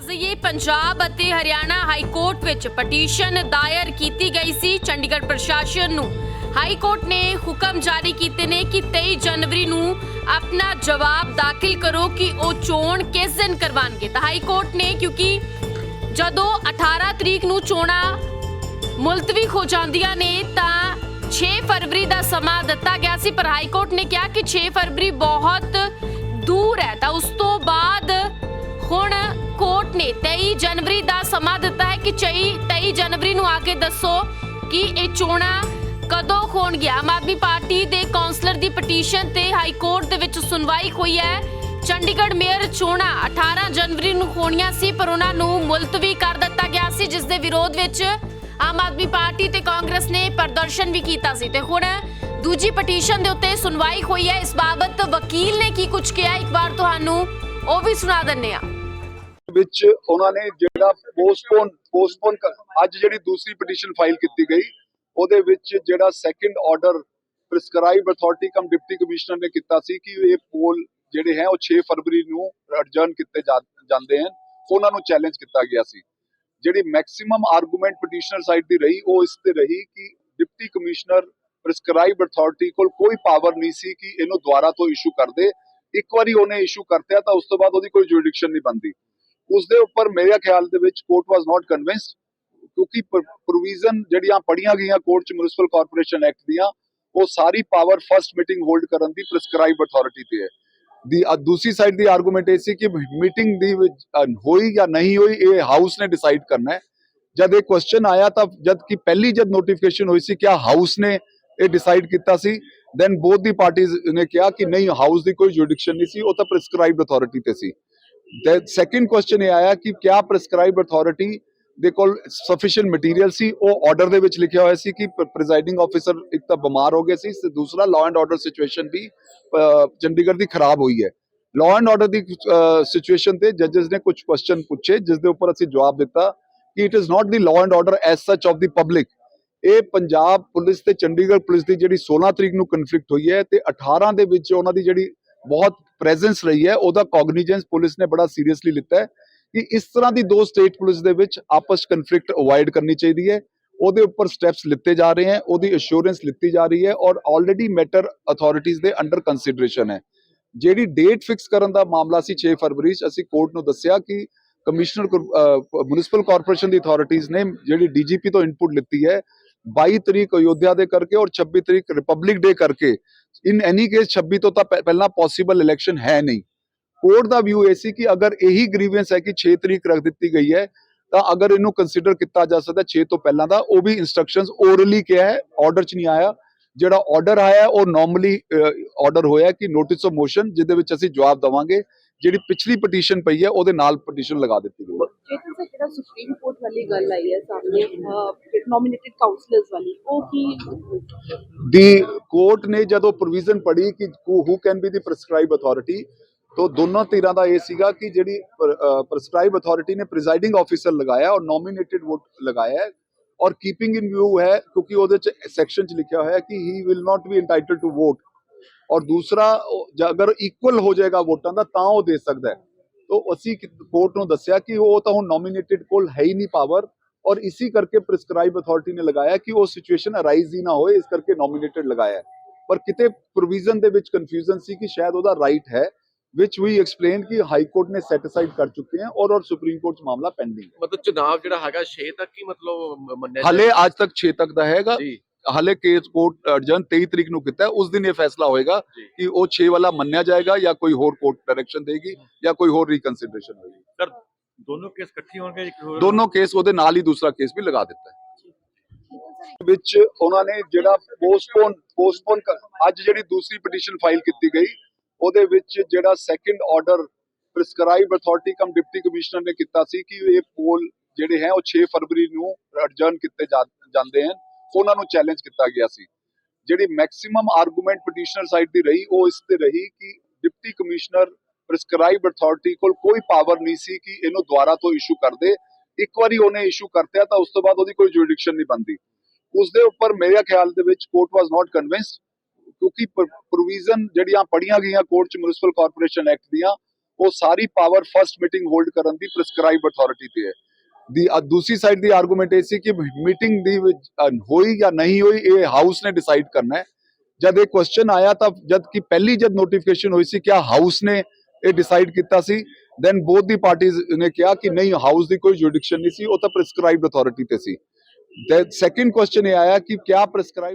ਦੱਸ ਦਈਏ ਪੰਜਾਬ ਅਤੇ ਹਰਿਆਣਾ ਹਾਈ ਕੋਰਟ ਵਿੱਚ ਪਟੀਸ਼ਨ ਦਾਇਰ ਕੀਤੀ ਗਈ ਸੀ ਚੰਡੀਗੜ੍ਹ ਪ੍ਰਸ਼ਾਸਨ ਨੂੰ। ਹਾਈ ਕੋਰਟ ਨੇ ਹੁਕਮ ਜਾਰੀ ਕੀਤੇ ਨੇ ਕਿ 23 ਜਨਵਰੀ ਨੂੰ ਆਪਣਾ ਜਵਾਬ ਦਾਖਲ ਕਰੋ ਕਿ ਉਹ ਚੋਣ ਕਿਸ ਦਿਨ ਕਰਵਾਉਣਗੇ ਤਾਂ ਹਾਈ ਕੋਰਟ ਨੇ ਕਿਉਂਕਿ ਜਦੋਂ 18 ਤਰੀਕ ਨੂੰ ਚੋਣਾਂ ਮੁਲਤਵੀ ਹੋ ਜਾਂਦੀਆਂ ਨੇ, ਤਾਂ 6 ਫਰਵਰੀ ਦਾ ਸਮਾਂ ਦਿੱਤਾ ਗਿਆ ਸੀ। ਪਰ ਹਾਈ ਕੋਰਟ ਨੇ ਕਿਹਾ ਕਿ 6 ਫਰਵਰੀ ਬਹੁਤ ਦੂਰ ਹੈ। ਤਾਂ ਉਸ ਤੋਂ ਬਾਅਦ ਹੁਣ ਸਮਾਂ ਦਿੱਤਾ ਹੈ ਕਿ 23 ਜਨਵਰੀ ਨੂੰ ਆ ਕੇ ਦੱਸੋ ਕਿ ਇਹ ਚੋਣਾਂ ਕਦੋਂ ਹੋਣਗੀਆਂ? ਆਮ ਆਦਮੀ ਪਾਰਟੀ ਦੇ ਕਾਉਂਸਲਰ ਦੀ ਪਟੀਸ਼ਨ ਤੇ ਹਾਈ ਕੋਰਟ ਦੇ ਵਿੱਚ ਸੁਣਵਾਈ ਹੋਈ ਹੈ। ਚੰਡੀਗੜ੍ਹ ਮੇਅਰ ਚੋਣਾਂ 18 ਜਨਵਰੀ ਨੂੰ ਹੋਣੀਆਂ ਸੀ, ਪਰ ਉਹਨਾਂ ਨੂੰ ਮੁਲਤਵੀ ਕਰ ਦਿੱਤਾ ਗਿਆ ਸੀ, ਜਿਸ ਦੇ ਵਿਰੋਧ ਵਿੱਚ ਆਮ ਆਦਮੀ ਪਾਰਟੀ ਤੇ ਕਾਂਗਰਸ ਨੇ ਪ੍ਰਦਰਸ਼ਨ ਵੀ ਕੀਤਾ ਸੀ। ਤੇ ਹੁਣ ਦੂਜੀ ਪਟੀਸ਼ਨ ਦੇ ਉੱਤੇ ਸੁਣਵਾਈ ਹੋਈ ਹੈ। ਇਸ ਬਾਬਤ ਵਕੀਲ ਨੇ ਕੀ ਕੁਝ ਕਿਹਾ? ਇੱਕ ਵਾਰ ਤੁਹਾਨੂੰ ਉਹ ਵੀ ਸੁਣਾ ਦਿੰਨੇ ਆ ਵਿੱਚ ਉਹਨਾਂ ਨੇ ਜਿਹੜਾ ਪੋਸਟਪੋਨ ਪੋਸਟਪੋਨ ਅੱਜ ਜਿਹੜੀ ਦੂਸਰੀ ਪਟੀਸ਼ਨ ਫਾਈਲ ਕੀਤੀ ਗਈ, ਉਹਦੇ ਵਿੱਚ ਜਿਹੜਾ second order prescribe authority cum deputy commissioner ਨੇ ਕੀਤਾ ਸੀ ਕਿ ਇਹ ਪੋਲ ਜਿਹੜੇ ਹੈ, ਉਹ 6 ਫਰਵਰੀ ਨੂੰ ਅਡਜਰਨ ਕੀਤੇ ਜਾਂਦੇ ਹਨ। ਉਹਨਾਂ ਨੂੰ ਚੈਲੰਜ ਕੀਤਾ ਗਿਆ ਸੀ। ਜਿਹੜੀ ਮੈਕਸਿਮਮ ਆਰਗੂਮੈਂਟ ਪਟੀਸ਼ਨਰ ਸਾਈਡ ਦੀ ਰਹੀ, ਉਹ ਇਸ ਤੇ ਰਹੀ ਕਿ ਡਿਪਟੀ ਕਮਿਸ਼ਨਰ ਪ੍ਰਿਸਕ੍ਰਾਈਬ ਅਥਾਰਟੀ ਕੋਲ ਕੋਈ ਪਾਵਰ ਨਹੀਂ ਸੀ ਕਿ ਇਹਨੂੰ ਦੁਬਾਰਾ ਤੋਂ ਇਸ਼ੂ ਕਰ ਦੇ। ਇੱਕ ਵਾਰੀ ਉਹਨੇ ਇਸ਼ੂ ਕਰਤਿਆ ਤਾਂ ਉਸ ਤੋਂ ਬਾਅਦ ਉਹਦੀ ਕੋਈ ਜੁਰਿਡਿਕਸ਼ਨ ਨਹੀਂ ਬਣਦੀ। ਉਸ ਦੇ ਉੱਪਰ ਮੇਰੇ ਖਿਆਲ ਦੇ ਵਿੱਚ ਕੋਰਟ ਵਾਸ ਨਾਟ ਕਨਵਿੰਸਡ ਕਿਉਂਕਿ ਪ੍ਰੋਵੀਜ਼ਨ ਜਿਹੜੀਆਂ ਪੜੀਆਂ ਗਈਆਂ ਕੋਰਟ ਚ ਮਿਊਨਿਸਪਲ ਕਾਰਪੋਰੇਸ਼ਨ ਐਕਟ ਦੀਆਂ, ਉਹ ਸਾਰੀ ਪਾਵਰ ਫਰਸਟ ਮੀਟਿੰਗ ਹੋਲਡ ਕਰਨ ਦੀ ਪ੍ਰਿਸਕ੍ਰਾਈਬ ਅਥਾਰਟੀ ਤੇ ਹੈ। ਦੀ ਦੂਸਰੀ ਸਾਈਡ ਦੀ ਆਰਗੂਮੈਂਟ ਇਹ ਸੀ ਕਿ ਮੀਟਿੰਗ ਦੀ ਹੋਈ ਜਾਂ ਨਹੀਂ ਹੋਈ, ਇਹ ਹਾਊਸ ਨੇ ਡਿਸਾਈਡ ਕਰਨਾ ਹੈ। ਜਦ ਇਹ ਕੁਐਸਚਨ ਆਇਆ ਤਾਂ ਜਦ ਕਿ ਪਹਿਲੀ ਜਦ ਨੋਟੀਫਿਕੇਸ਼ਨ ਹੋਈ ਸੀ ਕਿ ਹਾਊਸ ਨੇ ਇਹ ਡਿਸਾਈਡ ਕੀਤਾ ਸੀ ਦੈਨ ਬੋਥ ਦੀ ਪਾਰਟੀਆਂ ਨੇ ਕਿਹਾ ਕਿ ਨਹੀਂ ਹਾਊਸ ਦੀ ਕੋਈ ਜੁਰਿਡਿਕਸ਼ਨ ਨਹੀਂ ਸੀ, ਉਹ ਤਾਂ ਪ੍ਰਿਸਕ੍ਰਾਈਬਡ ਅਥਾਰਟੀ ਤੇ ਸੀ। The second question ਇਹ ਆਇਆ ਕਿ ਕਿਆ prescribed authority ਦੇ ਕੋਲ sufficient material ਸੀ? ਉਹ ਆਰਡਰ ਦੇ ਵਿੱਚ ਲਿਖਿਆ ਹੋਇਆ ਸੀ ਕਿ ਪ੍ਰੈਜ਼ਾਈਡਿੰਗ ਆਫੀਸਰ ਇੱਕ ਤਾਂ ਬਿਮਾਰ ਹੋ ਗਏ ਸੀ, ਤੇ ਦੂਸਰਾ ਲਾਅ ਐਂਡ ਆਰਡਰ ਸਿਚੁਏਸ਼ਨ ਵੀ ਚੰਡੀਗੜ੍ਹ ਦੀ ਖਰਾਬ ਹੋਈ ਹੈ। ਲਾਅ ਐਂਡ ਆਰਡਰ ਦੀ ਸਿਚੁਏਸ਼ਨ ਤੇ ਜੱਜਸ ਨੇ ਕੁਝ ਕੁਐਸਚਨ ਪੁੱਛੇ, ਜਿਸ ਦੇ ਉੱਪਰ ਅਸੀਂ ਜਵਾਬ ਦਿੱਤਾ ਕਿ it is not the law and order as such of the public ਇਹ ਪੰਜਾਬ ਪੁਲਿਸ ਤੇ ਚੰਡੀਗੜ੍ਹ ਪੁਲਿਸ ਦੀ ਜਿਹੜੀ 16 ਤਰੀਕ ਨੂੰ ਕਨਫਲਿਕਟ ਹੋਈ ਹੈ ਤੇ 18 ਦੇ ਵਿੱਚ ਉਹਨਾਂ ਦੀ ਜਿਹੜੀ ਬਹੁਤ ਪ੍ਰੈਜ਼ੈਂਸ ਰਹੀ ਹੈ। ਉਹਦਾ ਕੌਗਨੀਜੈਂਸ ਪੁਲਿਸ ਨੇ ਬੜਾ ਸੀਰੀਅਸਲੀ ਲਿੱਤਾ ਹੈ ਕਿ ਇਸ ਤਰ੍ਹਾਂ ਦੀ ਦੋ ਸਟੇਟ ਪੁਲਿਸ ਦੇ ਵਿੱਚ ਆਪਸ ਕਨਫਲਿਕਟ ਅਵੋਇਡ ਕਰਨੀ ਚਾਹੀਦੀ ਹੈ। ਉਹਦੇ ਉੱਪਰ ਸਟੈਪਸ ਲਿੱਤੇ ਜਾ ਰਹੇ ਹਨ ਉਹਦੀ ਅਸ਼ੋਰੈਂਸ ਲਿੱਤੀ ਜਾ ਰਹੀ ਹੈ ਔਰ ਆਲਰੇਡੀ ਮੈਟਰ ਅਥਾਰਟੀਜ਼ ਦੇ ਅੰਡਰ ਕੰਸੀਡਰੇਸ਼ਨ ਹੈ। ਜਿਹੜੀ ਡੇਟ ਫਿਕਸ ਕਰਨ ਦਾ ਮਾਮਲਾ ਸੀ 6 ਫਰਵਰੀ 'ਚ, ਅਸੀਂ ਕੋਰਟ ਨੂੰ ਦੱਸਿਆ ਕਿ ਕਮਿਸ਼ਨਰ ਮਿਊਨਿਸਪਲ ਕਾਰਪੋਰੇਸ਼ਨ ਦੀ ਅਥਾਰਟੀਜ਼ ਨੇ ਜਿਹੜੀ ਡੀਜੀਪੀ ਤੋਂ ਇਨਪੁਟ ਲਿੱਤੀ ਹੈ 22 ਤਰੀਕ ਅਯੋਧਿਆ ਦੇ ਕਰਕੇ ਔਰ 26 ਤਰੀਕ ਰਿਪਬਲਿਕ ਡੇ ਕਰਕੇ ਇਨ ਐਨੀ ਕੇਸ 26 ਤੋਂ ਤਾਂ ਪਹਿਲਾਂ ਪੋਸੀਬਲ ਇਲੈਕਸ਼ਨ ਹੈ ਨਹੀਂ। ਕੋਰਟ ਦਾ ਵਿਊ ਇਹ ਸੀ ਕਿ ਅਗਰ ਇਹੀ ਗ੍ਰੀਵੈਂਸ ਹੈ ਕਿ 6 ਤਰੀਕ ਰੱਖ ਦਿੱਤੀ ਗਈ ਹੈ, ਤਾਂ ਅਗਰ ਇਹਨੂੰ ਕੰਸੀਡਰ ਕੀਤਾ ਜਾ ਸਕਦਾ 6 ਤੋਂ ਪਹਿਲਾਂ ਦਾ, ਉਹ ਵੀ ਇਨਸਟਰਕਸ਼ਨਸ ਓਰਲੀ ਕਿਹਾ ਹੈ ਆਰਡਰ 'ਚ ਨਹੀਂ ਆਇਆ। ਜਿਹੜਾ ਆਰਡਰ ਆਇਆ, ਉਹ ਨਾਰਮਲੀ ਆਰਡਰ ਹੋਇਆ ਕਿ ਨੋਟਿਸ ਆਫ ਮੋਸ਼ਨ ਜਿਹਦੇ ਵਿੱਚ ਅਸੀਂ ਜਵਾਬ ਦਵਾਂਗੇ। ਜਿਹੜੀ ਪਿਛਲੀ ਪਟੀਸ਼ਨ ਪਈ ਹੈ, ਉਹਦੇ ਨਾਲ ਪਟੀਸ਼ਨ ਲਗਾ ਦਿੱਤੀ ਗਈ ਚੇਤਨ ਸਰ ਜਿਹੜਾ ਸੁਪਰੀਮ ਕੋਰਟ ਵਾਲੀ ਗੱਲ ਆਈ ਹੈ ਸਾਹਮਣੇ ਨੋਮੀਨੇਟਡ ਕਾਉਂਸਲਰਸ ਵਾਲੀ, ਉਹ ਕੀ ਦੀ ਕੋਰਟ ਨੇ ਜਦੋਂ ਪ੍ਰੋਵੀਜ਼ਨ ਪੜੀ ਕਿ who can be the prescribe authority ਤੋਂ ਦੋਨੋਂ ਧਿਰਾਂ ਦਾ ਇਹ ਸੀਗਾ ਕਿ ਜਿਹੜੀ ਪ੍ਰੈਸਕ੍ਰਾਈਬ ਅਥਾਰਟੀ ਨੇ ਪ੍ਰੀਜ਼ਾਈਡਿੰਗ ਆਫੀਸਰ ਲਗਾਇਆ ਔਰ ਨੋਮੀਨੇਟਡ ਵੋਟ ਲਗਾਇਆ ਔਰ ਕੀਪਿੰਗ ਇਨ ਵਿਊ ਹੈ ਕਿਉਂਕਿ ਉਹਦੇ ਚ ਸੈਕਸ਼ਨ ਚ ਲਿਖਿਆ ਹੋਇਆ ਹੈ ਕਿ he will not be entitled to vote ਔਰ ਦੂਸਰਾ ਅਗਰ ਇਕੁਅਲ ਹੋ ਜਾਏਗਾ ਵੋਟਾਂ ਦਾ, ਤਾਂ ਉਹ ਦੇ ਸਕਦਾ ਹੈ। ਤੋਂ ਅਸੀਂ ਕੋਰਟ ਨੂੰ ਦੱਸਿਆ ਕਿ ਉਹ ਤਾਂ ਹੁਣ ਨੋਮੀਨੇਟਡ ਕੋਲ ਹੈ ਹੀ ਨਹੀਂ ਪਾਵਰ ਔਰ ਇਸੇ ਕਰਕੇ ਪ੍ਰਿਸਕ੍ਰਾਈਬ ਅਥਾਰਟੀ ਨੇ ਲਗਾਇਆ ਕਿ ਉਹ ਸਿਚੁਏਸ਼ਨ ਅਰਾਈਜ਼ ਹੀ ਨਾ ਹੋਏ ਇਸ ਕਰਕੇ ਨੋਮੀਨੇਟਡ ਲਗਾਇਆ ਹੈ। ਪਰ ਕਿਤੇ ਪ੍ਰੋਵੀਜ਼ਨ ਦੇ ਵਿੱਚ ਕਨਫਿਊਜ਼ਨ ਸੀ ਕਿ ਸ਼ਾਇਦ ਉਹਦਾ ਰਾਈਟ ਹੈ ਵਿਚ ਵੀ ਐਕਸਪਲੇਨ ਕਿ ਹਾਈ ਕੋਰਟ ਨੇ ਸੈਟੀਸਫਾਈਡ ਕਰ ਚੁੱਕੇ ਹਨ ਔਰ ਔਰ ਸੁਪਰੀਮ ਕੋਰਟ 'ਚ ਮਾਮਲਾ ਪੈਂਡਿੰਗ ਹੈ ਮਤਲਬ ਚੁਣਾਵ ਜਿਹੜਾ ਹੈਗਾ 6 ਤੱਕ ਹੀ ਮਤਲਬ ਮੰਨਿਆ ਹਲੇ ਅੱਜ ਤੱਕ 6 ਤੱਕ ਦਾ ਹੈਗਾ ਜੀ ਹਲੇ ਕੇਸ ਕੋਰਟ ਅਰਜਨ 23 ਤਰੀਕ ਨੂੰ ਕੀਤਾ ਹੈ, ਉਸ ਦਿਨ ਇਹ ਫੈਸਲਾ ਹੋਏਗਾ ਜੀ। ਕਿ ਉਹ 6 ਵਾਲਾ ਮੰਨਿਆ ਜਾਏਗਾ ਜਾਂ ਕੋਈ ਹੋਰ ਕੋਰਟ ਡਾਇਰੈਕਸ਼ਨ ਦੇਗੀ ਜਾਂ ਕੋਈ ਹੋਰ ਰੀਕਨਸੀਡਰੇਸ਼ਨ ਹੋਏਗੀ। ਸਰ ਦੋਨੋਂ ਕੇਸ ਇਕੱਠੇ ਹੋਣਗੇ ਇੱਕ ਹੋਰ? ਦੋਨੋਂ ਕੇਸ ਉਹਦੇ ਨਾਲ ਹੀ ਦੂਸਰਾ ਕੇਸ ਵੀ ਲਗਾ ਦਿੱਤਾ ਹੈ। ਵਿੱਚ ਉਹਨਾਂ ਨੇ ਜਿਹੜਾ ਪੋਸਟਪੋਨ ਪੋਸਟਪੋਨ ਅੱਜ ਜਿਹੜੀ ਦੂਸਰੀ ਪਟੀਸ਼ਨ ਫਾਈਲ ਕੀਤੀ ਗਈ ਉਹਦੇ ਵਿੱਚ ਜਿਹੜਾ second order prescribe authority cum deputy commissioner ਨੇ ਕੀਤਾ ਸੀ ਕਿ ਇਹ ਪੋਲ ਜਿਹੜੇ ਹੈ ਉਹ 6 ਫਰਵਰੀ ਨੂੰ ਅਡਜਰਨ ਕੀਤੇ ਜਾ- ਜਾਂਦੇ ਹਨ। ਉਹਨਾਂ ਨੂੰ ਚੈਲੰਜ ਕੀਤਾ ਗਿਆ ਸੀ। ਜਿਹੜੀ ਮੈਕਸਿਮਮ ਆਰਗੂਮੈਂਟ ਪਟੀਸ਼ਨਰ ਸਾਈਡ ਦੀ ਰਹੀ, ਉਹ ਇਸ ਤੇ ਰਹੀ ਕਿ ਡਿਪਟੀ ਕਮਿਸ਼ਨਰ ਪ੍ਰਿਸਕ੍ਰਾਈਬ ਅਥਾਰਟੀ ਕੋਲ ਕੋਈ ਪਾਵਰ ਨਹੀਂ ਸੀ ਕਿ ਇਹਨੂੰ ਦੁਬਾਰਾ ਤੋਂ ਇਸ਼ੂ ਕਰ ਦੇ। ਇੱਕ ਵਾਰੀ ਉਹਨੇ ਇਸ਼ੂ ਕਰਤਿਆ ਤਾਂ ਉਸ ਤੋਂ ਬਾਅਦ ਉਹਦੀ ਕੋਈ ਜੁਰਿਡਿਕਸ਼ਨ ਨਹੀਂ ਬਣਦੀ। ਉਸ ਦੇ ਉੱਪਰ ਮੇਰੇ ਖਿਆਲ ਦੇ ਵਿੱਚ ਕੋਰਟ ਵਾਸ ਨਾਟ ਕਨਵਿੰਸਡ ਕਿਉਂਕਿ ਪ੍ਰੋਵੀਜ਼ਨ ਜਿਹੜੀਆਂ ਪੜੀਆਂ ਗਈਆਂ ਕੋਰਟ ਚ ਮਿਊਨਿਸਪਲ ਕਾਰਪੋਰੇਸ਼ਨ ਐਕਟ ਦੀਆਂ, ਉਹ ਸਾਰੀ ਪਾਵਰ ਫਰਸਟ ਮੀਟਿੰਗ ਹੋਲਡ ਕਰਨ ਦੀ ਪ੍ਰਿਸਕ੍ਰਾਈਬ ਅਥਾਰਟੀ ਤੇ ਹੈ। ਦੀ ਦੂਸਰੀ ਸਾਈਡ ਦੀ ਆਰਗੂਮੈਂਟ ਇਹ ਸੀ ਕਿ ਮੀਟਿੰਗ ਦੀ ਹੋਈ ਜਾਂ ਨਹੀਂ ਹੋਈ ਇਹ ਹਾਊਸ ਨੇ ਡਿਸਾਈਡ ਕਰਨਾ ਹੈ ਜਦ ਇਹ ਕੁਐਸਚਨ ਆਇਆ ਤਾਂ ਜਦ ਕਿ ਪਹਿਲੀ ਜਦ ਨੋਟੀਫਿਕੇਸ਼ਨ ਹੋਈ ਸੀ ਕਿਆ ਹਾਊਸ ਨੇ ਇਹ ਡਿਸਾਈਡ ਕੀਤਾ ਸੀ ਦੈਨ ਬੋਥ ਦੀ ਪਾਰਟੀਆਂ ਨੇ ਕਿਹਾ ਕਿ ਨਹੀਂ ਹਾਊਸ ਦੀ ਕੋਈ ਜੁਰਿਡਿਕਸ਼ਨ ਨਹੀਂ ਸੀ ਉਹ ਤਾਂ ਪ੍ਰਿਸਕ੍ਰਾਈਬਡ ਅਥਾਰਟੀ ਤੇ ਸੀ ਦੈਨ ਸੈਕਿੰਡ ਕੁਐਸਚਨ ਇਹ ਆਇਆ ਕਿ ਕਿਆ ਪ੍ਰਿਸਕ੍ਰਾਈਬ